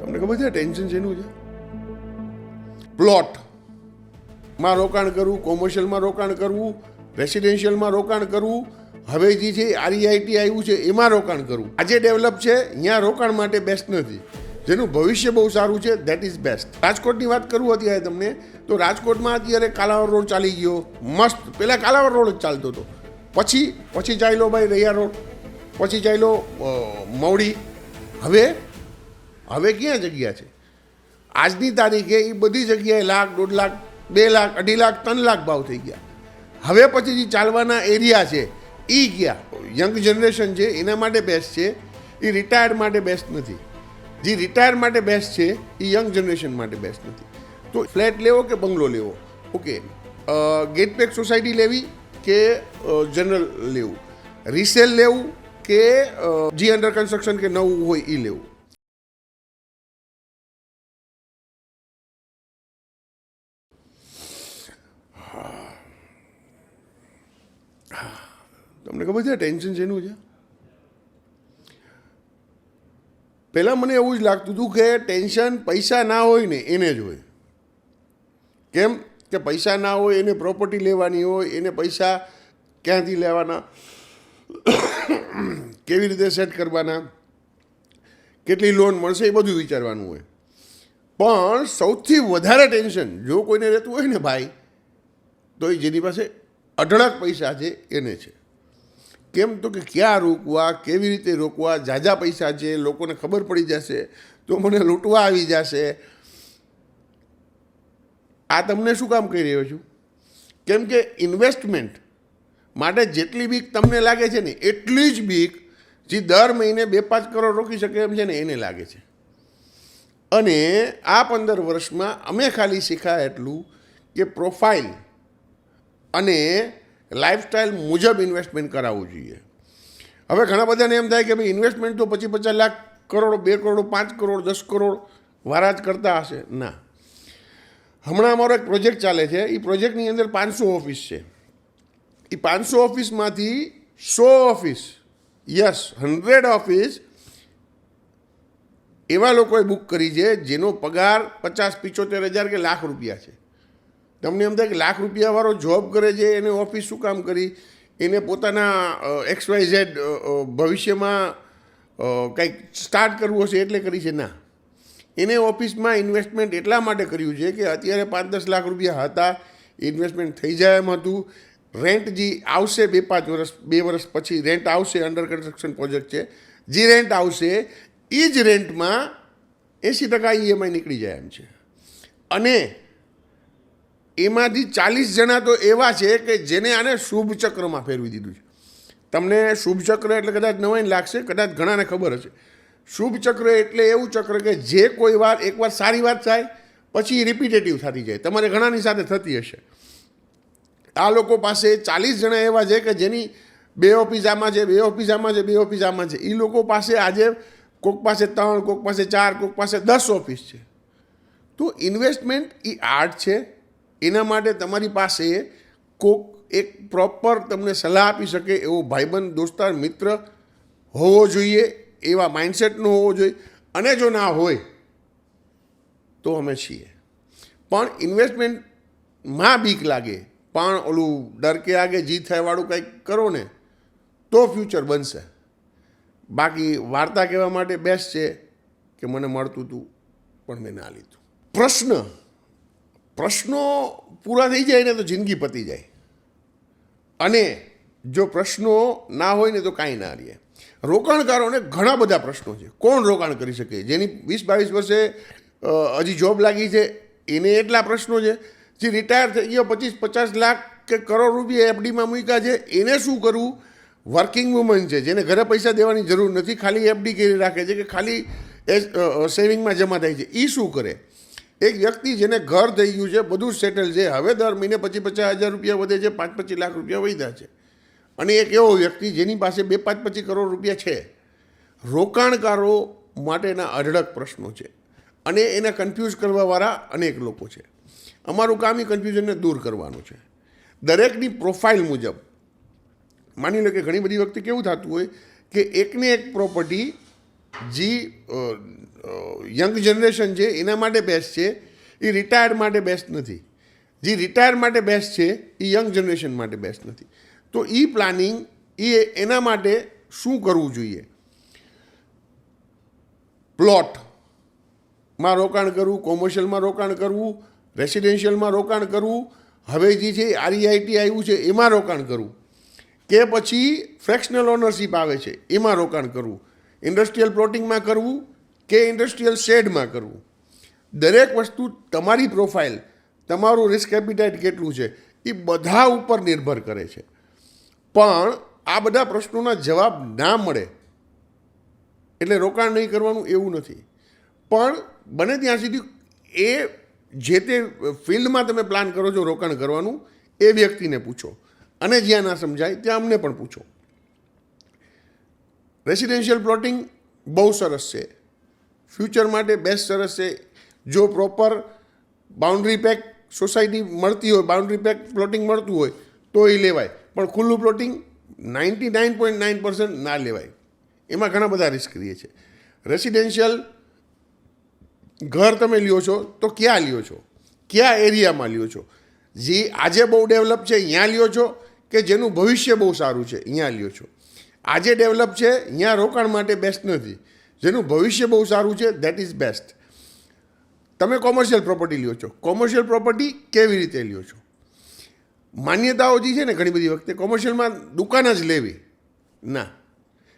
તમને ખબર છે, ટેન્શન શેનું છે? પ્લોટમાં રોકાણ કરવું, કોમર્શિયલમાં રોકાણ કરવું, રેસિડેન્શિયલમાં રોકાણ કરવું હવે જે છે આરઈઆઈટી આવ્યું છે, એમાં રોકાણ કરવું. આજે ડેવલપ છે અહીંયા રોકાણ માટે બેસ્ટ નથી. જેનું ભવિષ્ય બહુ સારું છે દેટ ઇઝ બેસ્ટ રાજકોટની વાત કરું અત્યારે તમને, તો રાજકોટમાં અત્યારે કાલાવર રોડ ચાલી ગયો. મસ્ત. પહેલાં કાલાવર રોડ જ ચાલતો હતો. પછી પછી ચાલ્યો ભાઈ રૈયા રોડ. પછી ચાલ્યો મવડી. હવે હવે ક્યાં જગ્યા છે? આજની તારીખે એ બધી જગ્યાએ લાખ, દોઢ લાખ, બે લાખ, અઢી લાખ, ત્રણ લાખ ભાવ થઈ ગયા. હવે પછી જે ચાલવાના એરિયા છે એ ગયા યંગ જનરેશન છે, એના માટે બેસ્ટ છે એ રિટાયર્ડ માટે બેસ્ટ નથી. જે રિટાયર માટે બેસ્ટ છે એ યંગ જનરેશન માટે બેસ્ટ નથી. તો ફ્લેટ લેવો કે બંગલો લેવો? ઓકે ગેટપેક સોસાયટી લેવી કે જનરલ લેવું? રિસેલ લેવું કે જે અંડર કન્સ્ટ્રક્શન કે નવું હોય એ લેવું? તમને ખબર છે, ટેન્શન શેનું છે? પહેલાં મને એવું જ લાગતું હતું કે ટેન્શન પૈસા ના હોય ને, એને જ હોય. કેમ કે પૈસા ના હોય, એને પ્રોપર્ટી લેવાની હોય, એને પૈસા ક્યાંથી લેવાના? કેવી રીતે સેટ કરવાના? કેટલી લોન મળશે, એ બધું વિચારવાનું હોય. પણ સૌથી વધારે ટેન્શન, જો કોઈને રહેતું હોય ને ભાઈ, તો એ જેની પાસે અઢળક પૈસા છે, એને છે. કેમ તો કે ક્યાં રોકવા, કેવી રીતે રોકવા, જાજા પૈસા છે, લોકોને ખબર પડી જશે, તો મને લૂંટવા આવી જશે. આ તમને શું કામ કહી રહ્યો છું? કેમ કે ઇન્વેસ્ટમેન્ટ માટે જેટલી બીક તમને લાગે છે ને, એટલી જ બીક જે દર મહિને બે પાંચ કરોડ રોકી શકે એમ છે ને, એને લાગે છે. અને આ પંદર વર્ષમાં અમે ખાલી શીખ્યા એટલું કે પ્રોફાઇલ અને લાઈફસ્ટાઈલ મુજબ ઇન્વેસ્ટમેન્ટ કરાવવું જોઈએ. હવે ઘણા બધાને એમ થાય કે ભાઈ ઇન્વેસ્ટમેન્ટ તો પચીસ પચાસ લાખ કરોડ, બે કરોડ, પાંચ કરોડ, દસ કરોડ વારા જ કરતા હશે. ના. હમણાં અમારો એક પ્રોજેક્ટ ચાલે છે. એ પ્રોજેક્ટની અંદર પાંચસો ઓફિસ છે. એ પાંચસો ઓફિસમાંથી સો ઓફિસ યસ હંડ્રેડ ઓફિસ એવા લોકોએ બુક કરી છે જેનો પગાર પચાસ પિચોતેર હજાર કે લાખ રૂપિયા છે. તમને એમ થાય કે લાખ રૂપિયાવાળો જોબ કરે છે, એને ઓફિસ શું કામ કરી? એને પોતાના એક્સ વાય ઝેડ ભવિષ્યમાં કંઈક સ્ટાર્ટ કરવું હશે એટલે કરી છે ના. એને ઓફિસમાં ઇન્વેસ્ટમેન્ટ એટલા માટે કર્યું છે કે અત્યારે પાંચ દસ લાખ રૂપિયા હતા ઇન્વેસ્ટમેન્ટ થઈ જાય એમ હતું. રેન્ટ જે આવશે બે પાંચ વર્ષ, બે વર્ષ પછી રેન્ટ આવશે અંડર કન્સ્ટ્રક્શન પ્રોજેક્ટ છે. જે રેન્ટ આવશે એ જ રેન્ટમાં એંસી ટકા ઈએમઆઈ નીકળી જાય એમ છે. અને એમાંથી ચાલીસ જણા તો એવા છે કે જેને આને શુભ ચક્રમાં ફેરવી દીધું છે. તમને શુભ ચક્ર એટલે કદાચ નવાઈ લાગશે, કદાચ ઘણાને ખબર હશે. શુભ ચક્ર એટલે એવું ચક્ર કે જે કોઈ વાર એકવાર સારી વાત થાય, પછી રિપીટેટિવ થતી જાય. તમારે ઘણાની સાથે થતી હશે. આ લોકો પાસે ચાલીસ જણા એવા છે કે જેની બે ઓફિસામાં છે, બે ઓફિસામાં છે, બે ઓફિસામાં છે. એ લોકો પાસે આજે કોક પાસે ત્રણ, કોક પાસે ચાર, કોક પાસે દસ ઓફિસ છે. તો ઇન્વેસ્ટમેન્ટ એ આર્ટ છે. એના માટે તમારી પાસે કોક એક પ્રોપર તમને સલાહ આપી શકે એવો ભાઈબંધ, દોસ્તાર, મિત્ર હોવો જોઈએ, એવા માઇન્ડસેટનો હોવો જોઈએ. અને જો ના હોય, તો અમે છીએ. પણ ઇન્વેસ્ટમેન્ટમાં બીક લાગે. પણ ઓલું ડર કે આગે જી થાયવાળું કંઈક કરો ને, તો ફ્યુચર બનશે. બાકી વાર્તા કહેવા માટે બેસ્ટ છે કે મને મળતું હતું પણ મેં ના લીધું. પ્રશ્ન પ્રશ્નો પૂરા થઈ જાય ને તો જિંદગી પતી જાય. અને જો પ્રશ્નો ના હોય ને તો કાંઈ ના રહે. રોકાણકારોને ઘણા બધા પ્રશ્નો છે. કોણ રોકાણ કરી શકે? જેની વીસ બાવીસ વર્ષે હજી જોબ લાગી છે, એને એટલા પ્રશ્નો છે. જે રિટાયર થઈ ગયો, પચીસ પચાસ લાખ કે કરોડ રૂપિયા એફડીમાં મૂક્યા છે, એને શું કરવું? વર્કિંગ વુમન છે, જેને ઘરે પૈસા દેવાની જરૂર નથી, ખાલી એફડી કરી રાખે છે કે ખાલી એ સેવિંગમાં જમા થાય છે. એ શું કરે? એક વ્યક્તિ જેને ઘર થઈ ગયું છે, બધું સેટલ છે. હવે દર મહિને પચીસ પચાસ હજાર રૂપિયા વધે છે, પાંચ પચીસ લાખ રૂપિયા વધ્યા છે. અને એક એવો વ્યક્તિ જેની પાસે બે પાંચ પચીસ કરોડ રૂપિયા છે. રોકાણકારો માટેના અઢળક પ્રશ્નો છે. અને એને કન્ફ્યુઝ કરવાવાળા અનેક લોકો છે. અમારું કામ એ કન્ફ્યુઝનને દૂર કરવાનું છે. દરેકની પ્રોફાઇલ મુજબ. માની લો કે ઘણી બધી વખતે કેવું થતું હોય કે એકને એક પ્રોપર્ટી જી યંગ જનરેશન છે, એના માટે બેસ્ટ છે, એ રિટાયર્ડ માટે બેસ્ટ નથી. જે રિટાયર માટે બેસ્ટ છે, એ યંગ જનરેશન માટે બેસ્ટ નથી. તો એ પ્લાનિંગ એ, એના માટે શું કરવું જોઈએ? પ્લોટમાં રોકાણ કરવું કોમર્શિયલમાં રોકાણ કરવું રેસિડેન્શિયલમાં રોકાણ કરવું, હવે જે છે આરઈઆઈટી આવ્યું છે, એમાં રોકાણ કરવું. કે પછી ફ્રેક્શનલ ઓનરશિપ આવે છે, એમાં રોકાણ કરવું. ઇન્ડસ્ટ્રીયલ પ્લોટિંગમાં કરવું કે ઇન્ડસ્ટ્રીયલ શેડમાં કરવું? દરેક વસ્તુ તમારી પ્રોફાઇલ, તમારું રિસ્ક એપિટાઇટ કેટલું છે, એ બધા ઉપર નિર્ભર કરે છે. પણ આ બધા પ્રશ્નોના જવાબ ના મળે. એટલે રોકાણ નહીં કરવાનું એવું નથી. પણ બને ત્યાં સુધી એ જે તે ફિલ્ડમાં તમે પ્લાન કરો છો રોકાણ કરવાનું, એ વ્યક્તિને પૂછો. અને જ્યાં ના સમજાય ત્યાં અમને પણ પૂછો. રેસિડેન્શિયલ પ્લોટિંગ બહુ સરસ છે. ફ્યુચર માટે બેસ્ટ સરસ છે. જો પ્રોપર બાઉન્ડ્રી પેક સોસાયટી મળતી હોય બાઉન્ડ્રી પેક પ્લોટિંગ મળતું હોય, તો એ લેવાય. પણ ખુલ્લું plotting ninety nine point nine percent ના લેવાય. એમાં ઘણા બધા રિસ્ક રહે છે. રેસિડેન્શિયલ ઘર તમે લ્યો છો, તો ક્યાં લ્યો છો? કયા એરિયામાં લ્યો છો? જે આજે બહુ ડેવલપ છે, અહીંયા લ્યો છો? કે જેનું ભવિષ્ય બહુ સારું છે, અહીંયા લ્યો છો? આજે ડેવલપ છે અહીંયા રોકાણ માટે બેસ્ટ નથી. જેનું ભવિષ્ય બહુ સારું છે દેટ ઇઝ બેસ્ટ તમે કોમર્શિયલ પ્રોપર્ટી લ્યો છો. કોમર્શિયલ પ્રોપર્ટી કેવી રીતે લ્યો છો? માન્યતાઓ જે છે ને ઘણી બધી વખતે કોમર્શિયલમાં દુકાન જ લેવી. ના.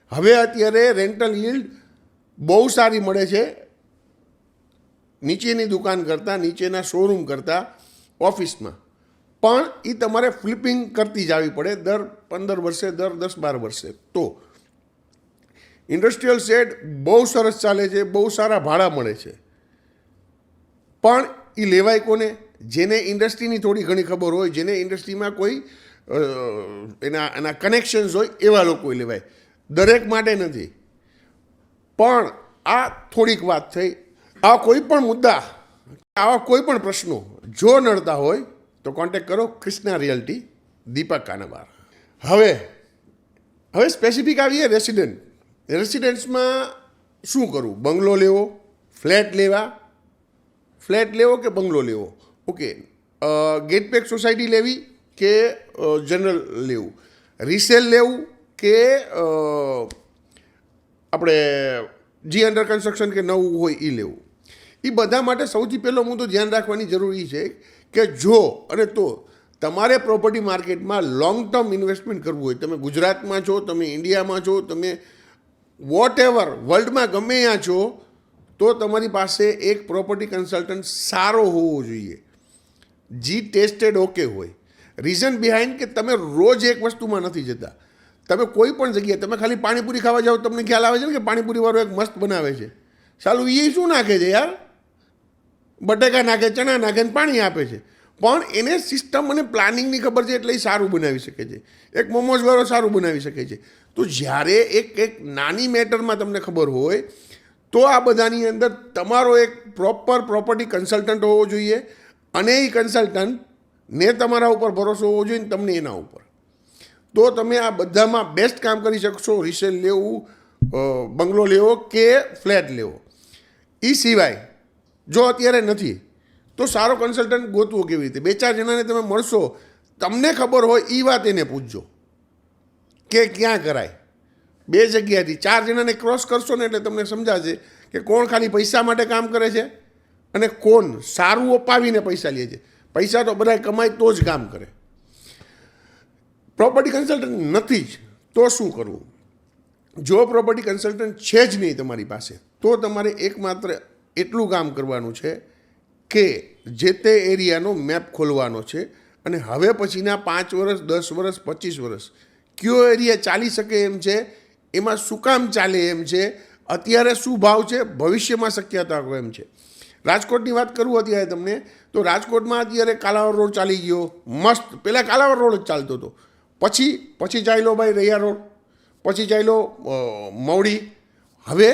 હવે અત્યારે રેન્ટલ યીલ્ડ બહુ સારી મળે છે. નીચેની દુકાન કરતાં, નીચેના શોરૂમ કરતાં, ઓફિસમાં. પણ એ તમારે ફ્લિપિંગ કરતી જવી પડે દર પંદર વર્ષે, દર દસ બાર વર્ષે. તો ઇન્ડસ્ટ્રીયલ શેડ બહુ સરસ ચાલે છે, બહુ સારા ભાડા મળે છે. પણ એ લેવાય કોને? જેને ઇન્ડસ્ટ્રીની થોડી ઘણી ખબર હોય, જેને ઇન્ડસ્ટ્રીમાં કોઈ એના એના કનેક્શન્સ હોય, એવા લોકો લેવાય. દરેક માટે નથી. પણ આ થોડીક વાત થઈ. આ કોઈ પણ મુદ્દા, આવા કોઈ પણ પ્રશ્નો જો નડતા હોય તો કોન્ટેક્ટ કરો ક્રિષ્ના રિયલ્ટી દીપક કાનાબાર હવે હવે સ્પેસિફિક આવીએ રેસિડેન્ટ રેસિડેન્ટ્સમાં શું કરવું બંગલો લેવો, ફ્લેટ લેવા? ફ્લેટ લેવો કે બંગલો લેવો? ઓકે ગેટ પેક સોસાયટી લેવી કે જનરલ લેવું? રિસેલ લેવું કે આપણે જી અંડર કન્સ્ટ્રક્શન કે નવું હોય એ લેવું? એ બધા માટે સૌથી પહેલો મુદ્દો ધ્યાન રાખવાની જરૂરી છે કે જો, અને તો તમારે પ્રોપર્ટી માર્કેટમાં લોંગ ટર્મ ઇન્વેસ્ટમેન્ટ કરવું હોય, તમે ગુજરાતમાં છો, તમે ઇન્ડિયામાં છો, તમે વોટ એવર વર્લ્ડમાં ગમે ત્યાં છો, તો તમારી પાસે એક પ્રોપર્ટી કન્સલ્ટન્ટ સારો હોવો જોઈએ. જી ટેસ્ટેડ ઓકે હોય. રીઝન બિહાઇન્ડ કે તમે રોજ એક વસ્તુમાં નથી જતા. તમે કોઈ પણ જગ્યાએ, તમે ખાલી પાણીપુરી ખાવા જાઓ તમને ખ્યાલ આવે છે ને કે પાણીપુરીવાળો એક મસ્ત બનાવે છે. સાલું એ શું નાખે છે યાર? બટેકા નાખે, ચણા નાખે ને પાણી આપે છે. પણ એને સિસ્ટમ અને પ્લાનિંગની ખબર છે એટલે એ સારું બનાવી શકે છે. એક મોમોઝવાળો સારું બનાવી શકે છે. તો જ્યારે એક એક નાની મેટરમાં તમને ખબર હોય, તો આ બધાની અંદર તમારો એક પ્રોપર પ્રોપર્ટી કન્સલ્ટન્ટ હોવો જોઈએ અને એ કન્સલ્ટન્ટ ને તમારા ઉપર ભરોસો હોવો જોઈએ ને તમને એના ઉપર. તો તમે આ બધામાં બેસ્ટ કામ કરી શકશો રિસેલ લેવું બંગલો લેવો કે ફ્લેટ લેવો. એ સિવાય જો અત્યારે નથી, તો સારો કન્સલ્ટન્ટ ગોતવો કેવી રીતે? બે ચાર જણાને તમે મળશો, તમને ખબર હોય એ વાત એને પૂછજો. કે ક્યાં કરાય? બે જગ્યાથી ચાર જણાને ક્રોસ કરશો ને એટલે તમને સમજાશે કે કોણ ખાલી પૈસા માટે કામ કરે છે અને કોણ સારું અપાવીને પૈસા લે છે. પૈસા તો બધા કમાય તો જ કામ કરે. પ્રોપર્ટી કન્સલ્ટન્ટ નથી જ, તો શું કરવું? જો પ્રોપર્ટી કન્સલ્ટન્ટ છે જ નહીં તમારી પાસે, તો તમારે એકમાત્ર એટલું કામ કરવાનું છે કે જે તે એરિયાનો મેપ ખોલવાનો છે અને હવે પછીના પાંચ વર્ષ દસ વર્ષ પચીસ વર્ષ કયો એરિયા ચાલી શકે એમ છે, એમાં શું કામ ચાલે એમ છે, અત્યારે શું ભાવ છે, ભવિષ્યમાં શક્યતા એમ છે. રાજકોટની વાત કરું અત્યારે તમને, તો રાજકોટમાં અત્યારે કાલાવર રોડ ચાલી ગયો, મસ્ત. પહેલાં કાલાવર રોડ જ ચાલતો હતો. પછી પછી ચાલ્યો ભાઈ રૈયા રોડ, પછી ચાલ્યો મવડી. હવે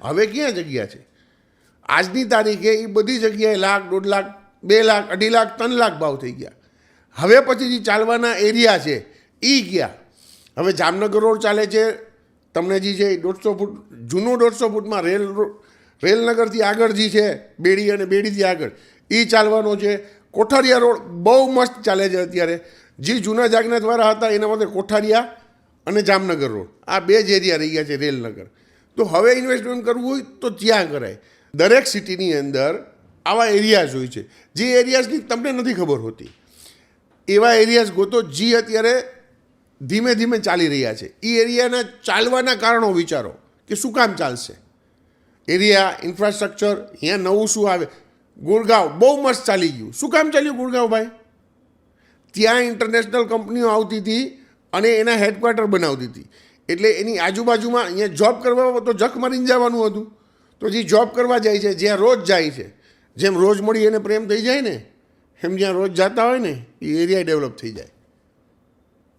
હવે ક્યાં જગ્યા છે? આજની તારીખે એ બધી જગ્યાએ લાખ, દોઢ લાખ, બે લાખ, અઢી લાખ, ત્રણ લાખ ભાવ થઈ ગયા. હવે પછી જે ચાલવાના એરિયા છે એ ગયા હવે જામનગર રોડ ચાલે છે, તમને જે છે દોઢસો ફૂટ, જૂનું દોઢસો ફૂટમાં રેલ રેલનગરથી આગળ જે છે, બેડી અને બેડીથી આગળ એ ચાલવાનો છે. કોઠારિયા રોડ બહુ મસ્ત ચાલે છે અત્યારે. જે જૂના જાગના દ્વારા હતા, એના માટે કોઠારિયા અને જામનગર રોડ, આ બે જ એરિયા રહી ગયા છે રેલનગર. તો હવે ઇન્વેસ્ટમેન્ટ કરવું હોય તો ત્યાં કરાય. દરેક સિટીની અંદર આવા એરિયાઝ હોય છે. જે એરિયાઝની તમને નથી ખબર હોતી. એવા એરિયાઝ ગોતો જે અત્યારે ધીમે ધીમે ચાલી રહ્યા છે. એ એરિયાના ચાલવાના કારણો વિચારો કે શું કામ ચાલશે? એરિયા ઇન્ફ્રાસ્ટ્રક્ચર અહીંયા નવું શું આવે? ગુરગાંવ બહુ મસ્ત ચાલી ગયું. શું કામ ચાલ્યું ગુરગાંવ ભાઈ? ત્યાં ઇન્ટરનેશનલ કંપનીઓ આવતી હતી અને એના હેડક્વાર્ટર બનાવતી હતી. એટલે એની આજુબાજુમાં અહીંયા જોબ કરવા તો જખ મારીને જવાનું હતું. તો જે જોબ કરવા જાય છે, જ્યાં રોજ જાય છે, જેમ રોજ મળી એને પ્રેમ થઈ જાય ને, એમ જ્યાં રોજ જતા હોય ને, એ એરિયા ડેવલપ થઈ જાય.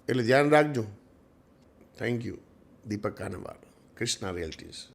એટલે ધ્યાન રાખજો. Thank you Deepak Kanwar Krishna realties